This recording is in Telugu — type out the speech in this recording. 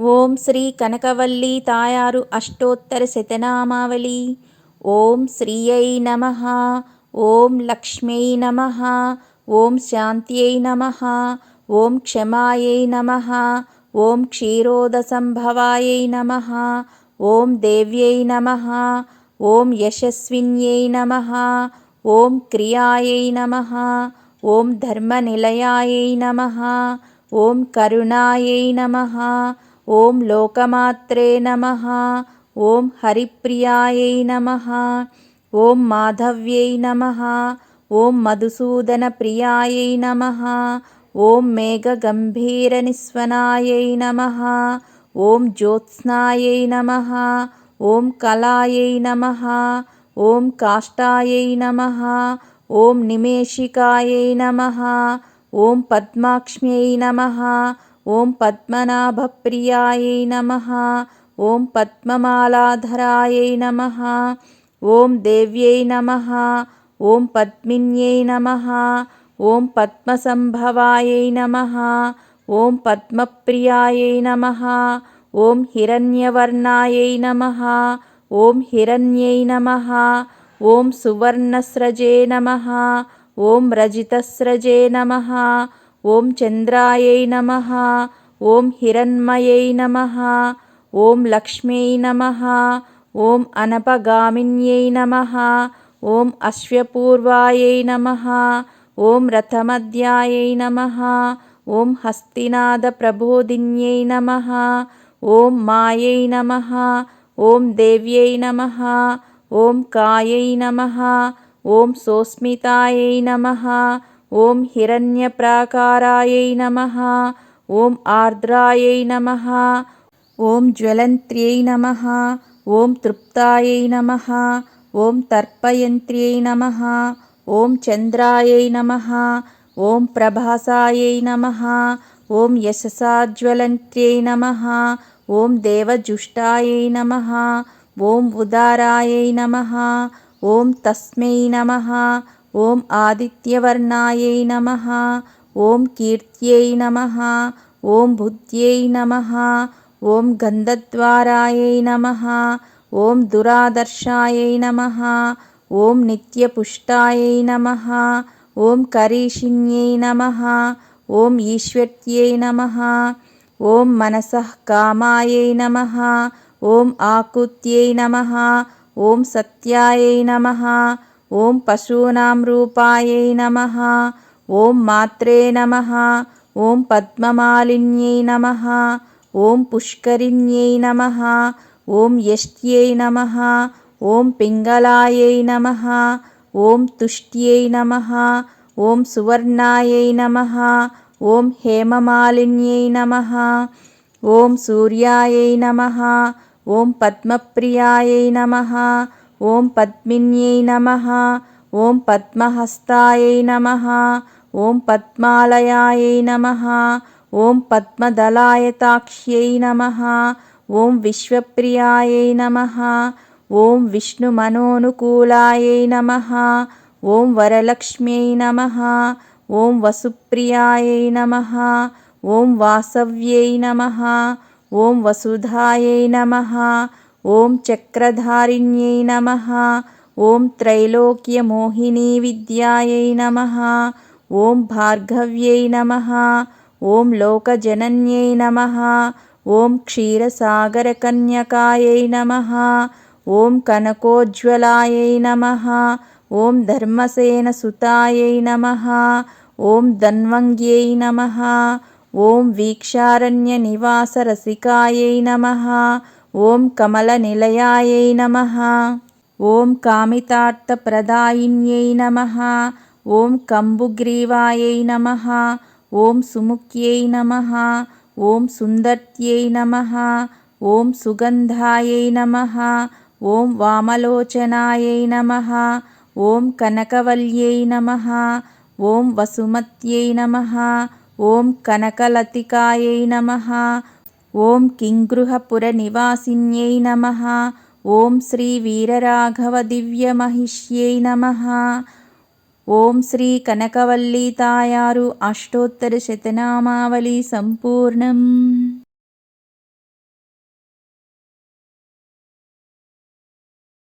ఓం శ్రీ కనకవల్లి తాయారు అష్టోత్తర శతనామావళి. ఓం శ్రీయై నమ. ఓం లక్ష్మ్యై నమ. ఓం శాంత్యై నమ. ఓం క్షమాయై నమ. ఓం క్షీరోదసంభవాయై నమ. ఓం దేవ్యై నమ. ఓం యశస్విన్యై నమ. ఓం క్రియాయై నమ. ఓం ధర్మనిలయాయై నమ. ఓం కరుణాయై నమ. ఓం లోకమాత్రే నమ. ఓం హరిప్రియాయై నమ. ఓం మాధవ్యై నమ. ఓం మధుసూదన ప్రియాయై నమ. ఓం మేఘగంభీరనిస్వనాయై నమ. ఓం జ్యోత్స్నాయై నమ. ఓం కళాయై నమ. ఓం కాష్టాయై నమ. ఓం నిమేషికాయై నమ. ఓం పద్మాక్ష్మ్యై నమ. ఓం పద్మనాభప్రియాయై నమ. ఓం పద్మమాలాధరాయై నమ. ఓం దేవ్యై నమ. ఓం పద్మిన్యై నమ. ఓం పద్మసంభవాయై నమ. ఓం పద్మప్రియాయై నమ. ఓం హిరణ్యవర్ణాయై నమ. ఓం హిరణ్యై నమ. ఓం సువర్ణస్రజే నమ. ఓం రజితస్రజే నమ. ॐ चन्द्रायै नमः ॐ हिरण्मयै नमः ॐ लक्ष्म्यै नमः ॐ अनपगामिन्यै नमः ॐ अश्वपूर्वाय नमः ॐ रथमध्याय नमः ॐ हस्तिनादप्रबोधिन्यै नमः ॐ मायै नमः ॐ देव्यै नमः ॐ कायै नमः ॐ सोस्मितायै नमः ఓం హిరణ్యప్రాకారాయై నమ ఓం ఆర్ద్రాయై నమ ఓం జ్వలంత్ర్యై నమ ఓం తృప్తాయై నమ ఓం తర్పయంత్ర్యై నమ ఓం చంద్రాయై నమ ఓం ప్రభాసాయై నమ ఓం యశసాజ్వలంత్ర్యై నమ ఓం దేవజుష్టాయై నమ ఓం ఉదారాయై నమ ఓం తస్మై నమ ఓం ఆదిత్యవర్ణాయై నమ ఓం కీర్త్యై నమ ఓం బుద్ధ్యై నమ ఓం గంధద్వారాయై నమ ఓం దురాదర్శాయై నమ ఓం నిత్యపుష్టాయై నమ ఓం కరీషిణ్యై నమ ఓం ఈశ్వర్త్యై నమ ఓం మనసః కామాయై నమ ఓం ఆకుత్యై నమ ఓం సత్యాయై నమ ఓం పశూనాం రూపాయై నమ ఓం మాత్రే నమ ఓం పద్మమాలిన్యై నమ ఓం పుష్కరిణ్యై నమ ఓం యష్ట్యై నమ ఓం పింగళాయై నమ ఓం తుష్ట్యై నమ ఓం సువర్ణాయై నమ ఓం హేమమాలిన్యై నమ ఓం సూర్యాయై నమ ఓం పద్మప్రియాయై నమ ఓం పద్మిన్యై నమ ఓం పద్మహస్తాయై నమ ఓం పద్మాలయాయై నమ ఓం పద్మదళాయతాక్ష్యై నమ ఓం విశ్వప్రియాయై నమ ఓం విష్ణుమనోనుకూలాయై నమ ఓం వరలక్ష్మ్యై నమ ఓం వసుప్రియాయై నమ ఓం వాసవ్యై నమ ఓం వసుధాయై నమ ఓం చక్రధారిణ్యై నమ. ఓం త్రైలోక్యమోహినీ విద్యాయై నమ. ఓం భార్గవ్యై నమ. ఓం లోకజనన్యై నమ. ఓం క్షీరసాగరకన్యకాయై నమ. ఓం కనకోజ్వలాయై నమ. ఓం ధర్మసేనసుతాయై నమ. ఓం ధన్వంగ్యై నమ. ఓం వీక్షారణ్యనివాసరసికాయై నమ. ఓం కమలనిలయాయై నమ. ఓం కామితార్థప్రదాయిన్యై నమ. ఓం కంబుగ్రీవాయై నమ. ఓం సుముఖ్యై నమ. ఓం సుందర్త్యై నమ. ఓం సుగంధాయై నమ. ఓం వామలోచనాయై నమ. ఓం కనకవల్యై నమ. ఓం వసుమత్యై నమ. ఓం కనకలతికాయై నమ. ఓం కింగృహపురనివాసిన్యై నమ. ఓం శ్రీ వీరరాఘవ దివ్యమహిష్యై నమ. ఓం శ్రీ కనకవల్లీ తాయారు అష్టోత్తర శతనామావళి సంపూర్ణం.